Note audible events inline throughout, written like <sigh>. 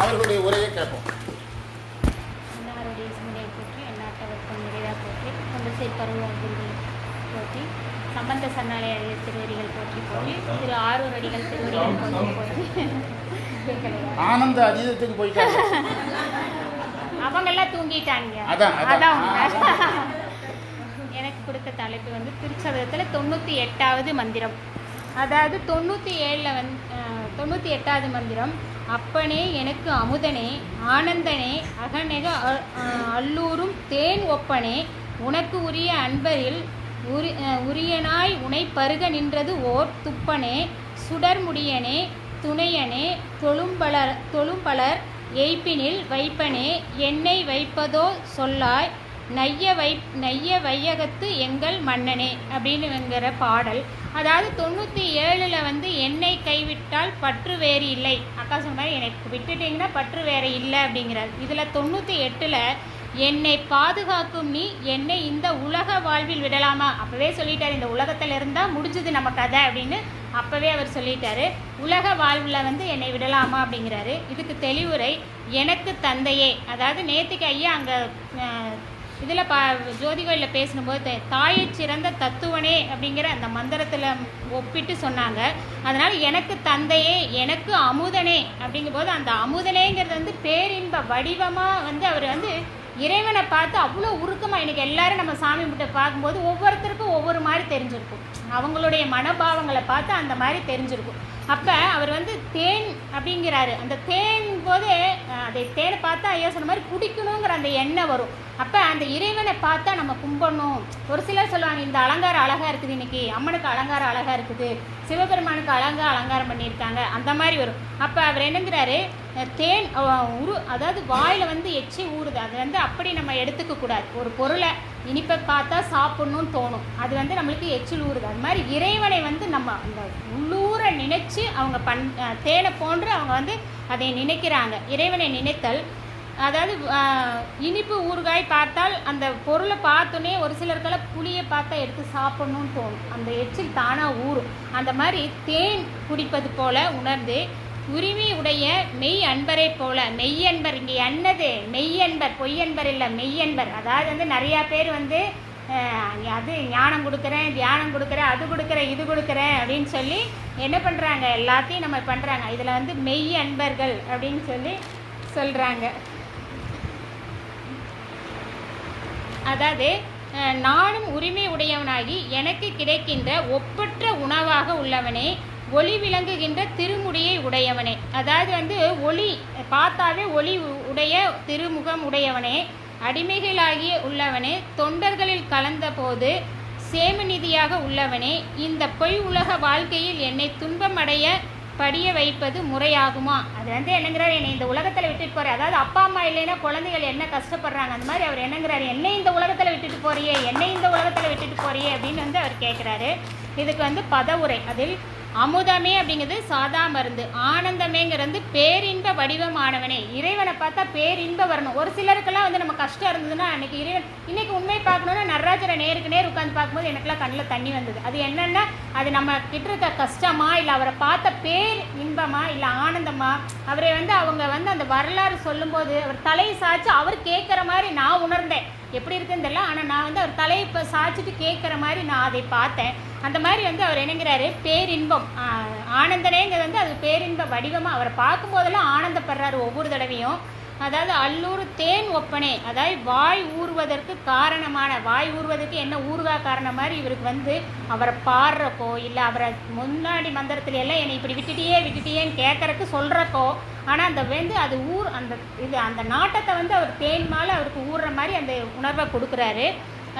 அவர்களுடைய உரையை கேட்போம். போற்றி சம்பந்த சரணாலய திருவடிகள் போற்றி போற்றி திரு ஆரூர் அடிகள் திருவடிகள் போற்றி போற்றி? ஆனந்த அதீதத்துக்கு போயிட்டாங்க. <laughs> அவங்கெல்லாம் தூங்கிட்டாங்க. அதான். <laughs> எனக்கு கொடுத்த தலைப்பு வந்து திருச்சதகத்தில் தொண்ணூற்றி எட்டாவது மந்திரம். அதாவது தொண்ணூற்றி ஏழில் வந் அஹ், தொண்ணூற்றி எட்டாவது மந்திரம். அப்பனே எனக்கு அமுதனே ஆனந்தனே அகநெக அ- அல்லூரும் தேன் ஒப்பனே உனக்கு உரிய அன்பரில் உரி உரியனாய் உனை பருக நின்றது ஓர் துப்பனே சுடர்முடியனே துணையனே தொழும்பலர் தொழும்பலர் எய்ப்பினில் வைப்பனே என்னை வைப்பதோ சொல்லாய் நைய வை நைய வையகத்து எங்கள் மன்னனே அப்படின்னுங்கிற பாடல். அதாவது தொண்ணூற்றி ஏழில் வந்து என்னை கைவிட்டால் பற்று வேறு இல்லை. அக்கா சொன்னார் எனக்கு விட்டுட்டீங்கன்னா பற்று வேறு இல்லை அப்படிங்கிறார். இதில் தொண்ணூற்றி எட்டில் என்னை பாதுகாக்கும் நீ என்னை இந்த உலக வாழ்வில் விடலாமா? அப்போவே சொல்லிட்டார். இந்த உலகத்தில் இருந்தால் முடிஞ்சது நம்ம கதை அப்படின்னு அப்போவே அவர் சொல்லிட்டாரு. உலக வாழ்வில் வந்து என்னை விடலாமா அப்படிங்கிறாரு. இதுக்கு தெளிவுரை எனக்கு தந்தையே. அதாவது நேத்திக்கு ஐயா அங்கே இதில் பா ஜோதி கோயிலில் பேசினும்போது தாயை சிறந்த தத்துவனே அப்படிங்கிற அந்த மந்திரத்தில் ஒப்பிட்டு சொன்னாங்க. அதனால் எனக்கு தந்தையே எனக்கு அமுதனே அப்படிங்கும்போது அந்த அமுதனேங்கிறது வந்து பேரின்ப வடிவமாக வந்து அவர் வந்து இறைவனை பார்த்து அவ்வளோ உருக்கமாக இன்னைக்கு எல்லாரும் நம்ம சாமி கிட்ட பார்க்கும்போது ஒவ்வொருத்தருக்கும் ஒவ்வொரு மாதிரி தெரிஞ்சிருக்கும். அவங்களுடைய மனோபாவங்களை பார்த்து அந்த மாதிரி தெரிஞ்சிருக்கும். அப்போ அவர் வந்து தேன் அப்படிங்கிறாரு. அந்த தேன் போது அதை தேனை பார்த்தா ஐயா சொன்ன மாதிரி குடிக்கணுங்கிற அந்த எண்ணம் வரும். அப்போ அந்த இறைவனை பார்த்தா நம்ம கும்பிடணும். ஒரு சிலர் சொல்லுவாங்க இந்த அலங்காரம் அழகாக இருக்குது இன்னைக்கு. அம்மனுக்கு அலங்காரம் அழகாக இருக்குது. சிவபெருமானுக்கு அழகாக அலங்காரம் பண்ணியிருக்காங்க. அந்த மாதிரி வரும். அப்போ அவர் என்னங்கிறாரு தேன் உரு அதாவது வாயில் வந்து எச்சி அது வந்து அப்படி நம்ம எடுத்துக்க கூடாது. ஒரு பொருளை இனிப்பை பார்த்தா சாப்பிட்ணுன்னு தோணும். அது வந்து நம்மளுக்கு எச்சில் ஊறுது அது மாதிரி இறைவனை வந்து நம்ம அந்த உள்ளூர நினைச்சு அவங்க பண் தேனை போன்று அவங்க வந்து அதை நினைக்கிறாங்க. இறைவனை நினைத்தல். அதாவது இனிப்பு ஊறுகாய் பார்த்தால் அந்த பொருளை பார்த்தோன்னே ஒரு சிலருக்கெல்லாம் புளியை பார்த்தா எடுத்து சாப்பிட்ணுன்னு தோணும். அந்த எச்சில் தானாக ஊறும். அந்த மாதிரி தேன் குடிப்பது போல உணர்ந்து உரிமை உடைய மெய் அன்பரை போல மெய்யன்பர் இங்கே என்னது மெய்யன்பர் பொய்யன்பர் இல்லை மெய்யன்பர். அதாவது வந்து நிறையா பேர் வந்து அது ஞானம் கொடுக்குறேன் தியானம் கொடுக்குறேன் அது கொடுக்குறேன் இது கொடுக்குறேன் அப்படின்னு சொல்லி என்ன பண்ணுறாங்க எல்லாத்தையும் நம்ம பண்ணுறாங்க இதில் வந்து மெய் அன்பர்கள் அப்படின்னு சொல்லி சொல்கிறாங்க அதாவது நானும் உரிமை உடையவனாகி எனக்கு கிடைக்கின்ற ஒப்பற்ற உணவாக உள்ளவனே ஒளி விளங்குகின்ற திருமுடியை உடையவனே. அதாவது வந்து ஒளி பார்த்தாவே ஒளி உடைய திருமுகம் உடையவனே. அடிமைகளாகிய உள்ளவனே தொண்டர்களில் கலந்தபோது சேமநிதியாக உள்ளவனே. இந்த பொய் உலக வாழ்க்கையில் என்னை துன்பமடைய படிய வைப்பது முறையாகுமா? அது வந்து என்னங்கிறார் என்னை இந்த உலகத்தில் விட்டுட்டு போற. அதாவது அப்பா அம்மா இல்லைன்னா குழந்தைகள் என்ன கஷ்டப்படுறாங்க? அந்த மாதிரி அவர் என்னங்கிறார் என்னை இந்த உலகத்தில் விட்டுட்டு போறியே? என்னை இந்த உலகத்தில் விட்டுட்டு போறியே? அப்படின்னு வந்து அவர் கேட்குறாரு இதுக்கு வந்து பதவுரை. அதில் அமுதமே அப்படிங்கிறது சாதா மருந்து. ஆனந்தமேங்கிறது பேரின்ப வடிவமானவனே. இறைவனை பார்த்தா பேரின்ப வரணும். ஒரு சிலருக்கெல்லாம் வந்து நம்ம கஷ்டம் இருந்ததுன்னா அன்னைக்கு இறைவன் இன்னைக்கு உண்மை பார்க்கணுன்னா நடராஜரை நேருக்கு நேர் உட்காந்து பார்க்கும்போது எனக்குலாம் கண்ணில் தண்ணி வந்தது. அது என்னென்னா அது நம்ம கிட்ட இருக்க கஷ்டமா இல்லை அவரை பார்த்த பேர் இன்பமா இல்லை ஆனந்தமா? அவரை வந்து அவங்க வந்து அந்த வரலாறு சொல்லும்போது அவர் தலையை சாய்ச்சி அவர் கேட்குற மாதிரி நான் உணர்ந்தேன். எப்படி இருக்குன்னு தெரியல. ஆனால் நான் வந்து அவர் தலையை இப்போ சாய்ச்சிட்டு கேட்குற மாதிரி நான் அதை பார்த்தேன். அந்த மாதிரி வந்து அவர் என்னங்கிறாரு பேரின்பம். ஆனந்தனேங்கிறது வந்து அது பேரின்ப வடிவமாக அவரை பார்க்கும்போதெல்லாம் ஆனந்தப்படுறாரு ஒவ்வொரு தடவையும். அதாவது அல்லூர் தேன் ஒப்பனே அதாவது வாய் ஊறுவதற்கு காரணமான வாய் ஊறுவதற்கு என்ன ஊறுகா காரணம் மாதிரி இவருக்கு வந்து அவரை பாடுறக்கோ இல்லை அவரை முன்னாடி மந்திரத்துல எல்லாம் என்னை இப்படி விட்டுட்டியே விட்டுட்டியேன்னு கேட்கறக்கு சொல்கிறக்கோ ஆனால் அந்த வந்து அது ஊர் அந்த இது அந்த நாட்டத்தை வந்து அவர் தேன் மேலே அவருக்கு ஊறுற மாதிரி அந்த உணர்வை கொடுக்குறாரு.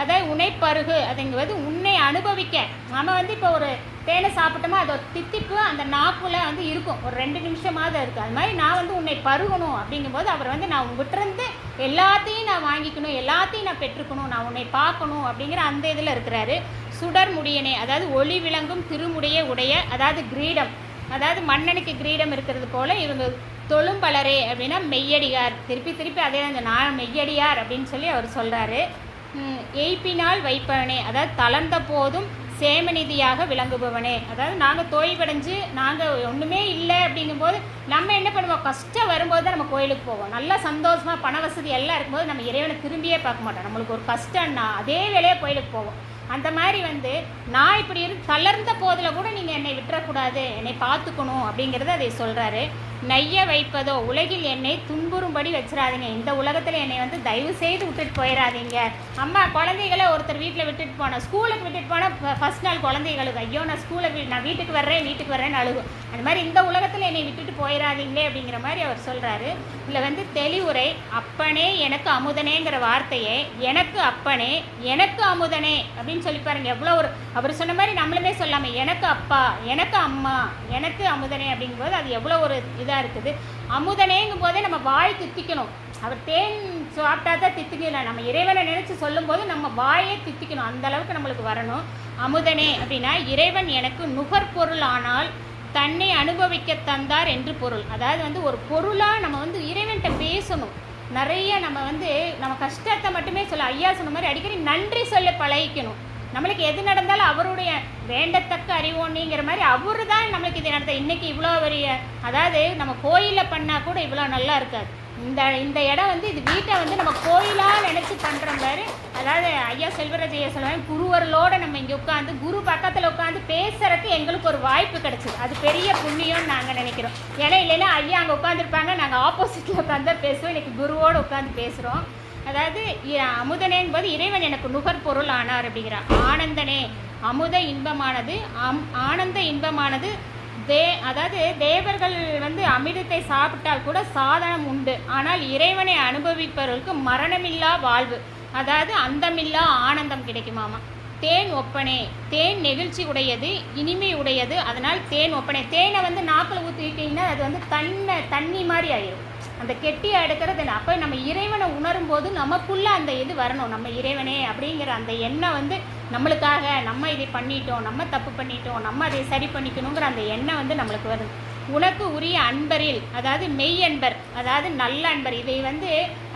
அதாவது உனைப்பருகு அதுங்கிறது உன்னை அனுபவிக்க. நம்ம வந்து இப்போ ஒரு தேனை சாப்பிட்டோமா அது ஒரு தித்திப்பு அந்த நாக்குல வந்து இருக்கும். ஒரு ரெண்டு நிமிஷமாவது இருக்குது அது மாதிரி நான் வந்து உன்னை பருகணும் அப்படிங்கும்போது அவர் வந்து நான் உங்ககிட்டருந்து எல்லாத்தையும் நான் வாங்கிக்கணும் எல்லாத்தையும் நான் பெற்றுக்கணும் நான் உன்னை பார்க்கணும் அப்படிங்கிற அந்த இதில் இருக்கிறாரு. சுடர் முடியனே அதாவது ஒளி விளங்கும் திருமுடைய உடைய அதாவது கிரீடம். அதாவது மன்னனுக்கு கிரீடம் இருக்கிறது போல இவங்க தொழும்பலரே அப்படின்னா மெய்யடியார். திருப்பி திருப்பி அதே அந்த நான் மெய்யடியார் அப்படின்னு சொல்லி அவர் சொல்கிறாரு எய்ப்பினால் வைப்பவனே. அதாவது தளர்ந்த போதும் சேமநிதியாக விளங்குபவனே. அதாவது நாங்கள் தோய்வடைஞ்சு நாங்கள் ஒன்றுமே இல்லை அப்படிங்கும்போது நம்ம என்ன பண்ணுவோம்? கஷ்டம் வரும்போது தான் நம்ம கோயிலுக்கு போவோம். நல்லா சந்தோஷமாக பண வசதி எல்லாம் இருக்கும்போது நம்ம இறைவனை திரும்பியே பார்க்க மாட்டோம். நம்மளுக்கு ஒரு கஷ்டம்னா அதே வேலையே கோயிலுக்கு போவோம். அந்த மாதிரி வந்து நான் இப்படி இரு தளர்ந்த போதில் கூட நீங்கள் என்னை விட்டுறக்கூடாது. என்னை பார்த்துக்கணும் அப்படிங்கிறத அதை சொல்கிறாரு நெய்ய வைப்பதோ உலகில் என்னை துன்புறும்படி வச்சிடாதீங்க இந்த உலகத்தில் என்னை வந்து தயவு செய்து விட்டுட்டு போயிடாதீங்க அம்மா குழந்தைகளை ஒருத்தர் வீட்டில் விட்டுட்டு போனேன் ஸ்கூலுக்கு விட்டுட்டு போனால் ஃபஸ்ட் நாள் குழந்தைகளுக்கு ஐயோ நான் ஸ்கூலை நான் வீட்டுக்கு வர்றேன் வீட்டுக்கு வர்றேன்னு அழுகும் அந்த மாதிரி இந்த உலகத்தில் என்னை விட்டுட்டு போயிடாதீங்களே அப்படிங்கிற மாதிரி அவர் சொல்கிறாரு இதில் வந்து தெளிவுரை அப்பனே எனக்கு அமுதனேங்கிற வார்த்தையை எனக்கு அப்பனே எனக்கு அமுதனே அப்படின்னு சொல்லி பாருங்க. எவ்வளோ ஒரு அவர் சொன்ன மாதிரி நம்மளுமே சொல்லாமல் எனக்கு அப்பா எனக்கு அம்மா எனக்கு அமுதனே அப்படிங்கும்போது அது எவ்வளோ ஒரு இது இதாக இருக்குது. அமுதனேங்கும் போதே நம்ம வாய் தித்திக்கணும். அவர் தேன் சாப்பிட்டா தான் தித்திக்கல நம்ம இறைவனை நினச்சி சொல்லும்போது நம்ம வாயே தித்திக்கணும். அந்த அளவுக்கு நம்மளுக்கு வரணும். அமுதனே அப்படின்னா இறைவன் எனக்கு நுகர்பொருள் ஆனால் தன்னை அனுபவிக்க தந்தார் என்று பொருள். அதாவது வந்து ஒரு பொருளாக நம்ம வந்து இறைவன்கிட்ட பேசணும். நிறைய நம்ம வந்து நம்ம கஷ்டத்தை மட்டுமே சொல்ல ஐயா சொன்ன மாதிரி அடிக்கடி நன்றி சொல்ல பழகிக்கணும். நம்மளுக்கு எது நடந்தாலும் அவருடைய வேண்டத்தக்க அறிவோன்னிங்கிற மாதிரி அவரு தான் நம்மளுக்கு இது நடத்த இன்னைக்கு இவ்வளோ பெரிய அதாவது நம்ம கோயிலில் பண்ணால் கூட இவ்வளோ நல்லா இருக்காது. இந்த இந்த இடம் வந்து இது வீட்டை வந்து நம்ம கோயிலாக நினச்சி பண்ணுற மாதிரி அதாவது ஐயா செல்வராஜ் ஐயா சொல்லுவாங்க குருவர்களோடு நம்ம இங்கே உட்காந்து குரு பக்கத்தில் உட்காந்து பேசுறதுக்கு எங்களுக்கு ஒரு வாய்ப்பு கிடச்சிது. அது பெரிய புண்ணியம்னு நாங்கள் நினைக்கிறோம். ஏன்னா இல்லைன்னா ஐயா அங்கே உட்காந்துருப்பாங்க நாங்கள் ஆப்போசிட்டில் உட்காந்து தான் பேசுவோம். இன்றைக்கி குருவோடு உட்காந்து பேசுகிறோம் அதாவது இ- அமுதனே என்பது இறைவன் எனக்கு நுகர்பொருள் ஆனார் அப்படிங்கிறார் ஆனந்தனே. அமுத இன்பமானது அம் ஆனந்த இன்பமானது தே அதாவது தேவர்கள் வந்து அமிர்தத்தை சாப்பிட்டால் கூட சாதனம் உண்டு. ஆனால் இறைவனை அனுபவிப்பவர்களுக்கு மரணமில்லா வாழ்வு. அதாவது அந்தமில்லா ஆனந்தம் கிடைக்குமாமா. தேன் ஒப்பனே. தேன் நெகிழ்ச்சி உடையது இனிமை உடையது. அதனால் தேன் ஒப்பனை. தேனை வந்து நாக்கில் ஊற்றிக்கிட்டிங்கன்னா அது வந்து தன்னை தண்ணி மாதிரி ஆயிடும் அந்த கெட்டியை எடுக்கிறது என்ன? அப்போ நம்ம இறைவனை உணரும் போது நமக்குள்ளே அந்த இது வரணும். நம்ம இறைவனே அப்படிங்கிற அந்த எண்ணம் வந்து நம்மளுக்காக நம்ம இதை பண்ணிட்டோம் நம்ம தப்பு பண்ணிட்டோம் நம்ம அதை சரி பண்ணிக்கணுங்கிற அந்த எண்ணம் வந்து நம்மளுக்கு வருது. உனக்கு உரிய அன்பரில் அதாவது மெய் அன்பர் அதாவது நல்ல அன்பர் இதை வந்து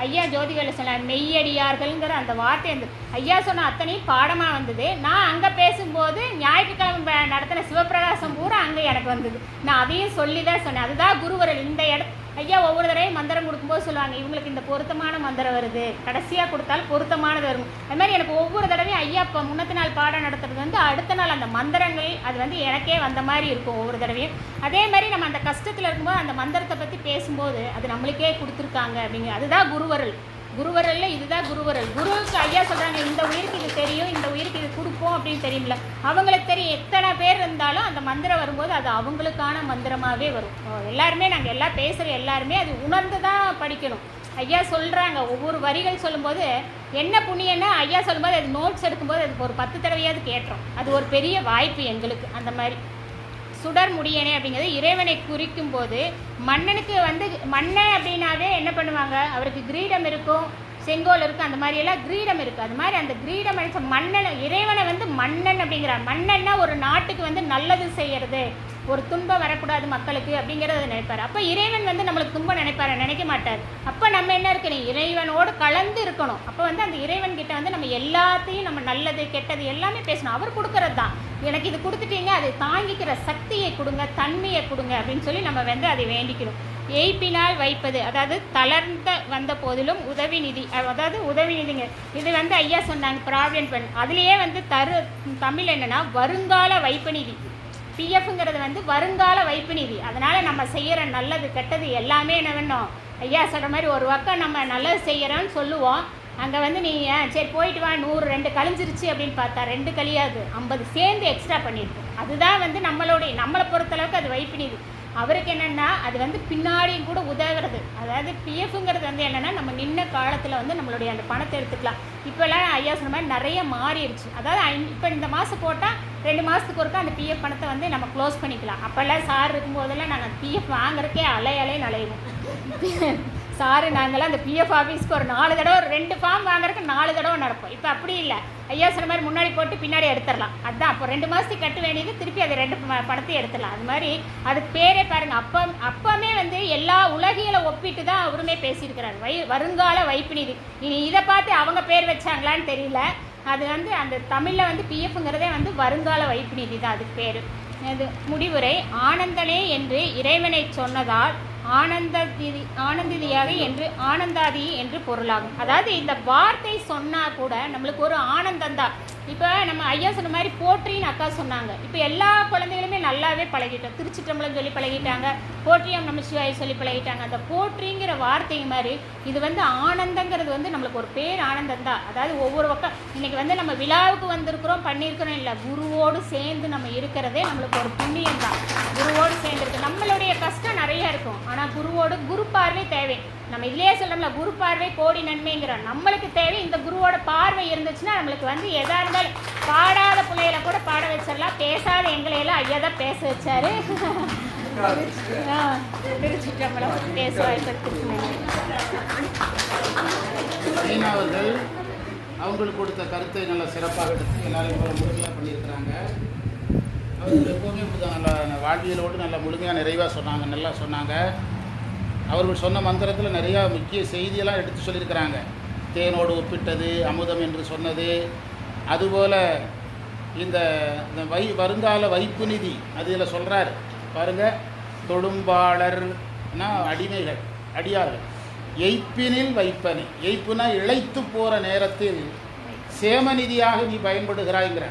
ஐயா ஜோதிகள் சொன்ன மெய்யடியார்கள்ங்கிற அந்த வார்த்தை அந்த ஐயா சொன்ன அத்தனையும் பாடமாக வந்தது. நான் அங்கே பேசும்போது ஞாயிற்றுக்கிழமை நடத்தின சிவபிரகாசம் பூரா அங்கே எனக்கு வந்தது. நான் அதையும் சொல்லி தான் சொன்னேன். அதுதான் குருவரல். இந்த இடத்து ஐயா ஒவ்வொரு தடவையும் மந்திரம் கொடுக்கும்போது சொல்லுவாங்க இவங்களுக்கு இந்த பொருத்தமான மந்திரம் வருது. கடைசியாக கொடுத்தால் பொருத்தமானது வரும். அது மாதிரி எனக்கு ஒவ்வொரு தடவையும் ஐயா இப்போ முன்னத்து நாள் பாடம் நடத்துறது வந்து அடுத்த நாள் அந்த மந்திரங்கள் அது வந்து எனக்கே வந்த மாதிரி இருக்கும் ஒவ்வொரு தடவையும். அதே மாதிரி நம்ம அந்த கஷ்டத்தில் இருக்கும்போது அந்த மந்திரத்தை பற்றி பேசும்போது அது நம்மளுக்கே கொடுத்துருக்காங்க அப்படிங்க அதுதான் குருவரல் குருவரல்ல இதுதான் குருவரல் குருவுக்கு ஐயா சொல்றாங்க இந்த உயிருக்கு இது தெரியும் இந்த உயிருக்கு இது கொடுப்போம் தெரியும்ல? அவங்களுக்கு தெரியும் எத்தனை பேர் இருந்தாலும் அந்த மந்திரம் வரும்போது அது அவங்களுக்கான மந்திரமாகவே வரும். எல்லாருமே நாங்கள் எல்லாம் பேசுகிற எல்லாருமே அது உணர்ந்து தான் படிக்கணும். ஐயா சொல்கிறாங்க ஒவ்வொரு வரிகள் சொல்லும்போது என்ன புண்ணியன்னா ஐயா சொல்லும்போது அது நோட்ஸ் எடுக்கும்போது அது ஒரு பத்து தடவையாவது கேட்டுரும். அது ஒரு பெரிய வாய்ப்பு எங்களுக்கு அந்த மாதிரி. சுடர் முடியனே அப்படிங்கிறது இறைவனை குறிக்கும் போது மன்னனுக்கு வந்து மன்னன் அப்படின்னாவே என்ன பண்ணுவாங்க? அவருக்கு கிரீடம் இருக்கும் செங்கோல் இருக்குது அந்த மாதிரி எல்லாம் கிரீடம் இருக்குது அது மாதிரி அந்த கிரீடம் அடிச்ச மன்னன் இறைவனை வந்து மன்னன் அப்படிங்கிறார். மன்னன்னா ஒரு நாட்டுக்கு வந்து நல்லது செய்கிறது ஒரு துன்பம் வரக்கூடாது மக்களுக்கு அப்படிங்கிறத நினைப்பார். அப்போ இறைவன் வந்து நம்மளுக்கு துன்பம் நினைப்பாரு நினைக்க மாட்டார். அப்போ நம்ம என்ன இருக்கணும்? இறைவனோடு கலந்து இருக்கணும். அப்போ வந்து அந்த இறைவன் கிட்ட வந்து நம்ம எல்லாத்தையும் நம்ம நல்லது கெட்டது எல்லாமே பேசணும். அவர் கொடுக்கறது தான். எனக்கு இது கொடுத்துட்டீங்க அதை தாங்கிக்கிற சக்தியை கொடுங்க தன்மையை கொடுங்க அப்படின்னு சொல்லி நம்ம வந்து அதை வேண்டிக்கணும். எய்ப்பினால் வைப்பது அதாவது தளர்ந்த வந்த போதிலும் உதவி நிதி அதாவது உதவி நிதிங்க. இது வந்து ஐயா சொன்னாங்க ப்ராவிடன்ட் ஃபண்ட் அதுலேயே வந்து தரு தமிழ் என்னென்னா வருங்கால வைப்பு நிதி. பிஎஃப்ங்கிறது வந்து வருங்கால வைப்பு நிதி. அதனால் நம்ம செய்கிற நல்லது கெட்டது எல்லாமே என்ன வேணும் ஐயா சொல்கிற மாதிரி ஒரு பக்கம் நம்ம நல்லது செய்கிறோன்னு சொல்லுவோம். அங்கே வந்து நீ சரி போயிட்டு வா நூறு ரெண்டு கழிஞ்சிருச்சு அப்படின்னு பார்த்தா ரெண்டு கழியாது ஐம்பது சேர்ந்து எக்ஸ்ட்ரா பண்ணியிருக்கோம் அதுதான் வந்து நம்மளுடைய நம்மளை பொறுத்தளவுக்கு அது வைப்பு நிதி. அவருக்கு என்னென்னா அது வந்து பின்னாடியும் கூட உதவுறது. அதாவது பிஎஃப்ங்கிறது வந்து என்னென்னா நம்ம நின்ன காலத்தில் வந்து நம்மளுடைய அந்த பணத்தை எடுத்துக்கலாம். இப்போல்லாம் ஐயா சொன்ன மாதிரி நிறைய மாறிடுச்சு. அதாவது இப்போ இந்த மாதம் போட்டால் ரெண்டு மாதத்துக்கு ஒருக்கா அந்த பிஎஃப் பணத்தை வந்து நம்ம க்ளோஸ் பண்ணிக்கலாம். அப்போல்லாம் சார் இருக்கும்போதெல்லாம் நாங்கள் பிஎஃப் வாங்குறதுக்கே அலை அலை சாரு நாங்களாம் அந்த பிஎஃப் ஆஃபீஸ்க்கு ஒரு நாலு தடவை ரெண்டு ஃபார்ம் வாங்குறதுக்கு நாலு தடவை நடப்போம் இப்போ அப்படி இல்லை. ஐயா சொன்ன மாதிரி முன்னாடி போட்டு பின்னாடி எடுத்துடலாம். அதுதான் அப்போ ரெண்டு மாதத்துக்கு கட்ட வேண்டியது திருப்பி அது ரெண்டு பணத்தையும் எடுத்துடலாம். அது மாதிரி அதுக்கு பேரே பாருங்கள் அப்போ அப்பமே வந்து எல்லா உலகியலை ஒப்பிட்டு தான் அவருமே பேசியிருக்கிறார். வை வருங்கால வைப்பு நிதி இனி இதை பார்த்து அவங்க பேர் வச்சாங்களான்னு தெரியல. அது வந்து அந்த தமிழில் வந்து பிஎஃப்ங்கிறதே வந்து வருங்கால வைப்பு நிதி தான் அதுக்கு பேர். இது முடிவுரை ஆனந்தனே என்று இறைவனை சொன்னதால் ஆனந்ததி ஆனந்திதியாக என்று ஆனந்தாதி என்று பொருளாகும். அதாவது இந்த வார்த்தை சொன்னா கூட நம்மளுக்கு ஒரு ஆனந்தம் தான் இப்போ நம்ம ஐயா சொன்ன மாதிரி போற்றின்னு அக்கா சொன்னாங்க. இப்போ எல்லா குழந்தைகளுமே நல்லாவே பழகிட்டோம். திருச்சிற்றம்பலம் சொல்லி பழகிட்டாங்க. போற்றியம் நம்ம சிவாய் சொல்லி பழகிட்டாங்க. அந்த போற்றிங்கிற வார்த்தை மாதிரி இது வந்து ஆனந்தங்கிறது வந்து நம்மளுக்கு ஒரு பேர் ஆனந்தம் தான் அதாவது ஒவ்வொரு பக்கம் இன்னைக்கு வந்து நம்ம விழாவுக்கு வந்திருக்கிறோம் பண்ணியிருக்கிறோம் இல்லை குருவோடு சேர்ந்து நம்ம இருக்கிறதே நம்மளுக்கு ஒரு புண்ணியம் தான் குருவோடு சேர்ந்துருக்கு. நம்மளுடைய கஷ்டம் நிறைய இருக்கும். ஆனால் குருவோடு குரு பார்வை தேவை. நம்ம இதுலயே சொல்லணும்ல குரு பார்வை கோடி நன்மைங்கிறோம் நம்மளுக்கு தேவை. இந்த குருவோட பார்வை இருந்துச்சுன்னா நம்மளுக்கு வந்து எதா இருந்தாலும் பாடாத பிள்ளைகளை கூட பாட வச்சிடலாம். பேசாத எங்களை எல்லாம் ஐயா தான் பேச வச்சாரு. ஆ, திருச்சிற்றம்பலம் பேச அவர்கள் அவங்களுக்கு கொடுத்த கருத்தை நல்லா சிறப்பாக எடுத்து எல்லாரையும் போல முழுமையாக பண்ணியிருக்கிறாங்க. எப்போவுமே இப்படிதான். நல்லா வாழ்வியலோடு நல்லா முழுமையாக நிறைவாக சொன்னாங்க நல்லா சொன்னாங்க. அவர்கள் சொன்ன மந்திரத்தில் நிறையா முக்கிய செய்தியெல்லாம் எடுத்து சொல்லியிருக்கிறாங்க. தேனோடு ஒப்பிட்டது அமுதம் என்று சொன்னது. அதுபோல் இந்த இந்த வை வருங்கால வைப்பு நிதி அதில் சொல்கிறார் பாருங்கள் தொழும்பாளர்னா அடிமைகள் அடியார்கள். எய்ப்பினில் வைப்பனி. எய்ப்புனா இழைத்து போகிற நேரத்தில் சேமநிதியாக நீ பயன்படுகிறாய்ங்கிற.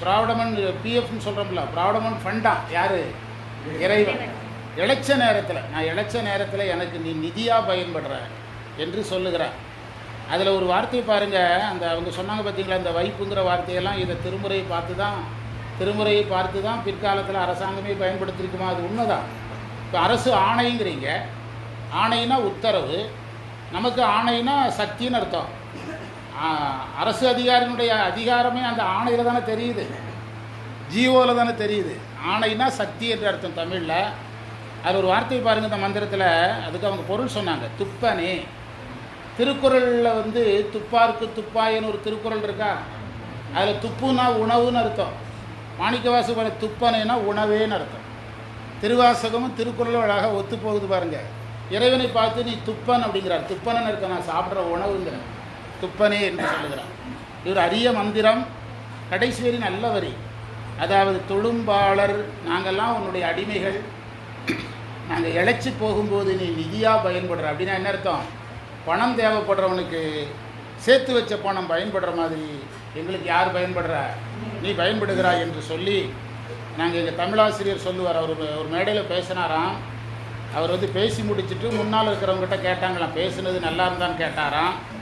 பிராவிடமன் பிஎஃப்னு சொல்கிறோம்ல பிராவிடமன் ஃபண்டா யார்? இறைவன். இளைச்ச நேரத்தில் நான் இளைச்ச நேரத்தில் எனக்கு நீ நிதியாக பயன்படுற என்று சொல்லுகிறார் அதில் ஒரு வார்த்தை பாருங்கள் அந்த அவங்க சொன்னாங்க பார்த்தீங்களா அந்த வைப்புங்கிற வார்த்தையெல்லாம் இதை திருமுறையை பார்த்து தான் திருமுறையை பார்த்து தான் பிற்காலத்தில் அரசாங்கமே பயன்படுத்தியிருக்குமா? அது உண்மைதான். இப்போ அரசு ஆணைங்கிறீங்க. ஆணைனா உத்தரவு. நமக்கு ஆணைனா சக்தின்னு அர்த்தம். அரசு அதிகாரியினுடைய அதிகாரமே அந்த ஆணையில் தானே தெரியுது. ஜீவோவில் தானே தெரியுது. ஆணைனா சக்தி என்று அர்த்தம் தமிழில். அதில் ஒரு வார்த்தை பாருங்கள் இந்த மந்திரத்தில். அதுக்கு அவங்க பொருள் சொன்னாங்க துப்பனே. திருக்குறளில் வந்து துப்பாருக்கு துப்பாயின்னு ஒரு திருக்குறள் இருக்கா? அதில் துப்புனா உணவுன்னு அர்த்தம். மாணிக்கவாசு பாரு துப்பனைனா உணவேன்னு அர்த்தம். திருவாசகமும் திருக்குறளும் அழகாக ஒத்து போகுது பாருங்கள் இறைவனை பார்த்து நீ துப்பன் அப்படிங்கிறார். துப்பனன்னு இருக்க நான் சாப்பிட்ற உணவுங்கிறேன் துப்பனே என்று சொல்லுகிறார். இவர் அரிய மந்திரம். கடைசி வரி நல்ல வரி. அதாவது தொழும்பாளர் நாங்கள்லாம் உன்னுடைய அடிமைகள். நாங்கள் இழைச்சி போகும்போது நீ நிதியாக பயன்படுற. அப்படின்னா என்ன அர்த்தம்? பணம் தேவைப்படுறவனுக்கு சேர்த்து வச்ச பணம் பயன்படுற மாதிரி எங்களுக்கு யார் பயன்படுறா? நீ பயன்படுகிறாய் என்று சொல்லி நாங்கள் எங்கள் தமிழாசிரியர் சொல்லுவார். அவர் ஒரு- ஒரு மேடையில் பேசினாராம். அவர் வந்து பேசி முடிச்சுட்டு முன்னால் இருக்கிறவங்ககிட்ட கேட்டாங்களாம். பேசுனது நல்லா இருந்தான்னு கேட்டாராம்.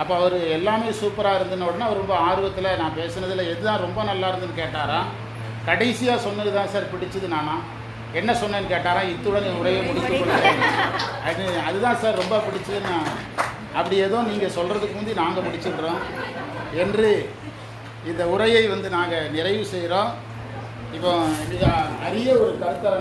அப்போ அவர் எல்லாமே சூப்பராக இருந்துன்னு உடனே அவர் ரொம்ப ஆர்வத்தில் நான் பேசுனதில் எதுதான் ரொம்ப நல்லா இருந்துன்னு கேட்டாராம் கடைசியாக சொன்னது தான் சார் பிடிச்சது நானா. என்ன சொன்னேன்னு கேட்டாரா? இத்துடன் உரையை முடித்து அது அதுதான் சார் ரொம்ப பிடிச்சது நான் அப்படி ஏதோ நீங்கள் சொல்கிறதுக்கு முந்தி நாங்கள் முடிச்சிடுறோம் என்று இந்த உரையை வந்து நாங்கள் நிறைவு செய்கிறோம் இப்போ மிக அரிய ஒரு கருத்தரங்க